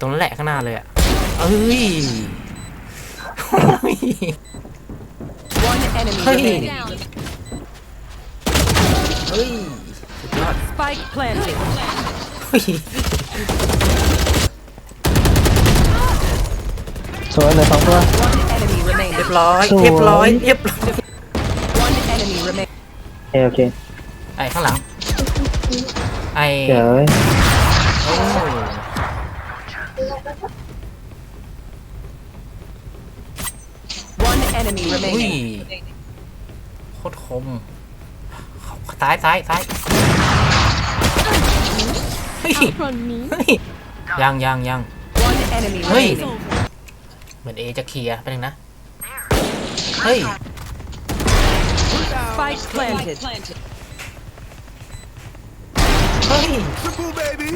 ตรงนั้นแหละข้างหน้าเลยอะเอ้ยโอ้ย One enemy Hey. remaining. เฮ้ยสุดยอด Spike planted. เฮ้ยสวยเลยสองตัว One enemy remaining. เรียบร้อยสวยเรียบร้อยเรียบร้อย One enemy remaining. โอเคโอเคไอ้ข้างหลังไอ้เดี๋ยวโอ้ย One enemy อุ้ย remaining. โคตรคมซ้ายซ้ายซ้ายเฮ้ยเฮ้ยยังยังยัง One enemy Hey. remaining. เหมือนเอจะเคลียร์ไปหนึ่งนะ เฮ้ย Spike planted. เฮ้ย Triple baby.